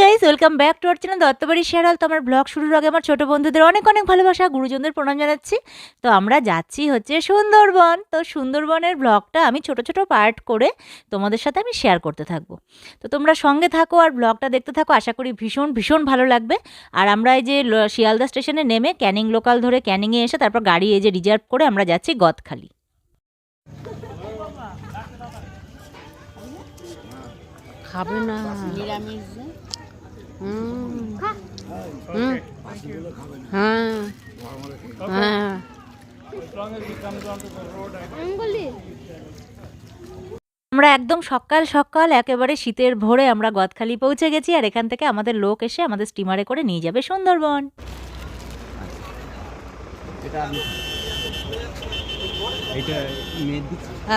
Guys welcome back to our channel Duttabari শেয়ারাল তো আমার ব্লগ শুরুর আগে আমার ছোট বন্ধুদের অনেক অনেক ভালোবাসা গুরুজনদের প্রণাম জানাচ্ছি। তো আমরা যাচ্ছি হচ্ছে সুন্দরবন। তো সুন্দরবনের ব্লগটা আমি ছোট ছোট পার্ট করে তোমাদের সাথে আমি শেয়ার করতে থাকব। তো তোমরা সঙ্গে থাকো আর ব্লগটা দেখতে থাকো আশা করি ভীষণ ভীষণ ভালো লাগবে। আর আমরা এই যে শিয়ালদা স্টেশনে নেমে ক্যানিং লোকাল ধরে ক্যানিংয়ে এসে তারপর গাড়ি এই যে রিজার্ভ করে আমরা যাচ্ছি গদখালি। খাবে না। নিরামিষ। হ্যাঁ হ্যাঁ আমরা একদম সকাল সকাল একেবারে শীতের ভোরে আমরা গদখালি পৌঁছে গেছি আর এখান থেকে আমাদের লোক এসে আমাদের স্টিমারে করে নিয়ে যাবে সুন্দরবন।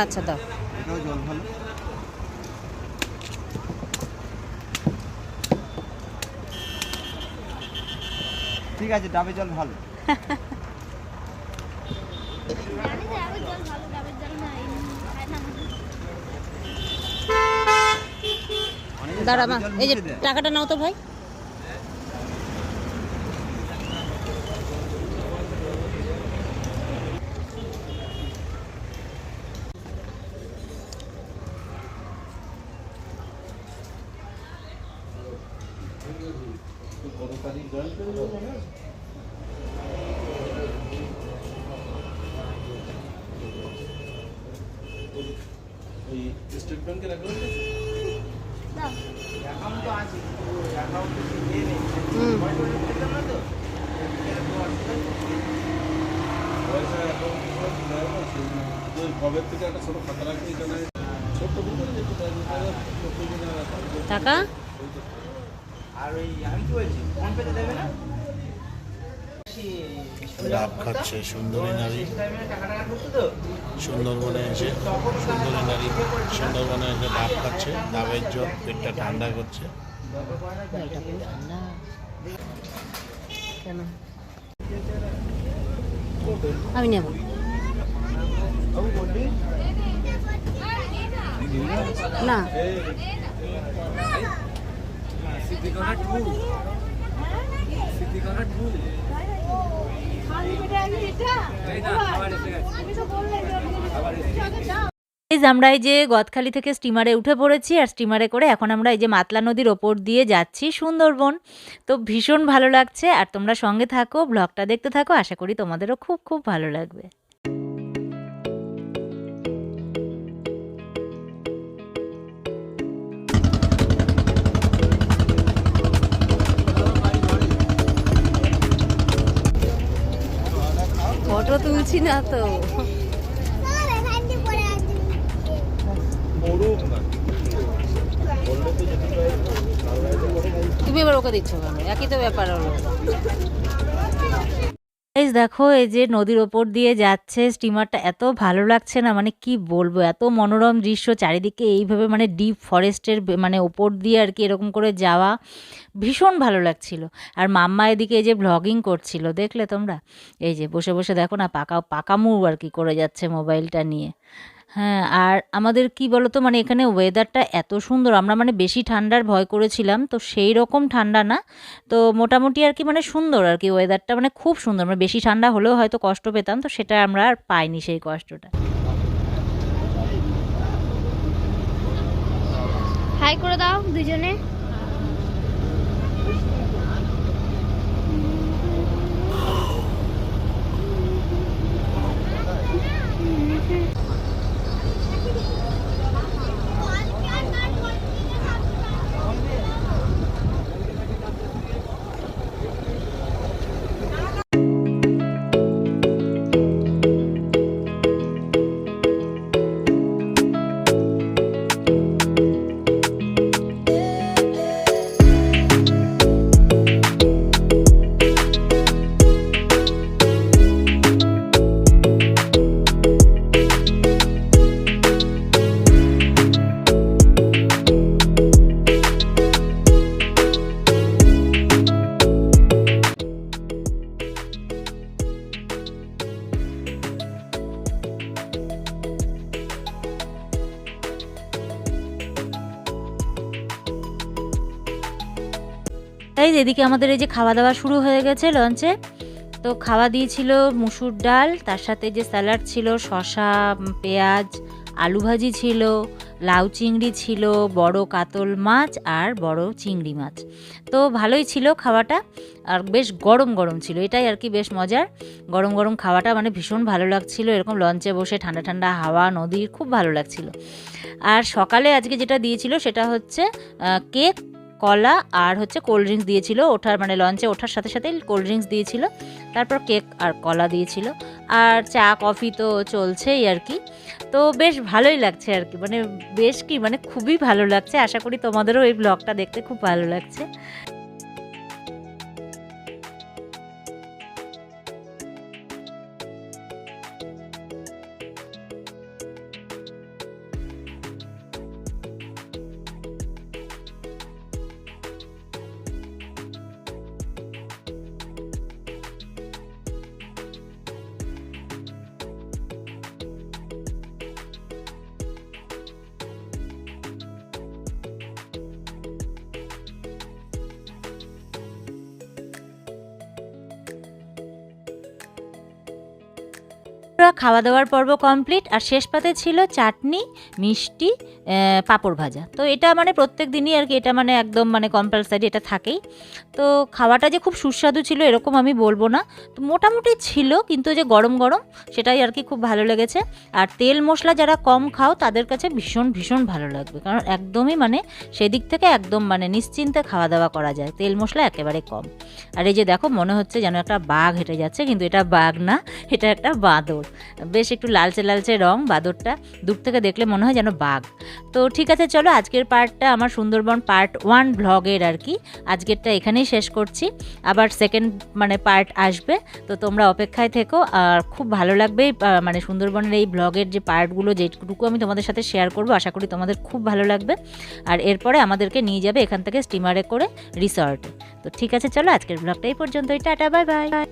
আচ্ছা দাও এটাও জল ভালো ঠিক আছে ডাবে জল ভালো। দাঁড়া মা এই যে টাকাটা নাও তো ভাই। হুম টাকা? আর ওই আমি কি বলছি? ফোন পেতে দেবে না? ডাব খাচ্ছে সুন্দরী নারী। সুন্দরবনে এসে সুন্দরী নারী সুন্দরবনে এসে ডাব খাচ্ছে ডাবের জল পেটটা ঠান্ডা করছে। আমি নেব। না। আমরা এই যে গদখালি থেকে স্টিমারে উঠে পড়েছি আর স্টিমারে করে এখন আমরা এই যে মাতলা নদীর ওপর দিয়ে যাচ্ছি সুন্দরবন। তো ভীষণ ভালো লাগছে আর তোমরা সঙ্গে থাকো ব্লগটা দেখতে থাকো, আশা করি তোমাদেরও খুব খুব ভালো লাগবে। তুলছি না তো। তুমি এবার ওকে দিচ্ছ কেন? একই তো ব্যাপার হলো। এই দেখো, এই যে নদীর ওপর দিয়ে যাচ্ছে স্টিমারটা এত ভালো লাগছে না মানে কি বলব, এত মনোরম দৃশ্য, চারিদিকে এইভাবে মানে ডিপ ফরেস্টের মানে ওপর দিয়ে আর কি এরকম করে যাওয়া ভীষণ ভালো লাগছিল। আর মাম্মা এদিকে এই যে ব্লগিং করছিল, দেখলে তোমরা? এই যে বসে বসে দেখো না, পাকা পাকামু আর কি করে যাচ্ছে মোবাইলটা নিয়ে। হ্যাঁ আর আমাদের কি বলতো মানে এখানে ওয়েদারটা এত সুন্দর। আমরা মানে বেশি ঠান্ডার ভয় করেছিলাম, তো সেই রকম ঠান্ডা না। তো মোটামুটি আর কি মানে সুন্দর আর কি ওয়েদারটা মানে খুব সুন্দর। মানে বেশি ঠান্ডা হলেও হয়তো কষ্ট পেতাম, তো সেটা আমরা আর পাইনি সেই কষ্টটা। হাই করে দাও দুজনে। তাই এদিকে আমাদের এই যে খাওয়া দাওয়া শুরু হয়ে গেছে লঞ্চে তো খাওয়া দিয়েছিল মুসুর ডাল, তার সাথে যে স্যালাড ছিল শশা পেঁয়াজ, আলু ভাজি ছিল, লাউ চিংড়ি ছিল, বড় কাতল মাছ আর বড় চিংড়ি মাছ। তো ভালোই ছিল খাওয়াটা, আর বেশ গরম গরম ছিল, এটাই আর কি বেশ মজার। গরম গরম খাওয়াটা মানে ভীষণ ভালো লাগছিল, এরকম লঞ্চে বসে ঠান্ডা ঠান্ডা হাওয়া, নদীর খুব ভালো লাগছিল। আর সকালে আজকে যেটা দিয়েছিল সেটা হচ্ছে কেক কলা আর হচ্ছে কোল্ড ড্রিঙ্কস দিয়েছিল। ওঠার মানে লঞ্চে ওঠার সাথে সাথে কোল্ড ড্রিঙ্কস দিয়েছিল। তারপর কেক আর কলা দিয়েছিল। আর চা কফি তো চলছেই আর কি। তো বেশ ভালোই লাগছে আর কি। মানে বেশ কি মানে খুবই ভালো লাগছে। আশা করি তোমাদেরও এই ব্লগটা দেখতে খুব ভালো লাগছে। পুরো খাওয়া দাওয়ার পর্ব কমপ্লিট, আর শেষ পাতে ছিল চাটনি, মিষ্টি পাঁপড় ভাজা। তো এটা মানে প্রত্যেক দিনই আর কি, এটা মানে একদম মানে কম্পালসারি এটা থাকেই। তো খাওয়াটা যে খুব সুস্বাদু ছিল এরকম আমি বলব না। তো মোটামুটি ছিল, কিন্তু যে গরম গরম, সেটাই আর কি খুব ভালো লেগেছে। আর তেল মশলা যারা কম খাও, তাদের কাছে ভীষণ ভীষণ ভালো লাগবে। কারণ একদমই মানে সেদিক থেকে একদম মানে নিশ্চিন্তে খাওয়া দাওয়া করা যায়। তেল মশলা একেবারে কম। আর এই যে দেখো, মনে হচ্ছে যেন একটা বাঘ হেঁটে যাচ্ছে, কিন্তু এটা বাঘ না, এটা একটা বাঁদর। বেশ একটু লালচে লালচে রং বাঁদরটা। দূর থেকে দেখলে মনে হয় যেন বাঘ। তো ঠিক আছে, চলো আজকের পার্টটা আমার সুন্দরবন পার্ট ওয়ান ব্লগের আর কি। আজকেরটা এখানেই শেষ করছি। আবার সেকেন্ড মানে পার্ট আসবে। তো তোমরা অপেক্ষায় থেকো। আর খুব ভালো লাগবে মানে সুন্দরবনের এই ব্লগের যে পার্টগুলো যেটুকু আমি তোমাদের সাথে শেয়ার করব, আশা করি তোমাদের খুব ভালো লাগবে। আর এরপরে আমাদেরকে নিয়ে যাবে এখান থেকে স্টিমারে করে রিসর্টে তো ঠিক আছে, চলো আজকের ব্লগটা এই পর্যন্তই। Tata, bye bye.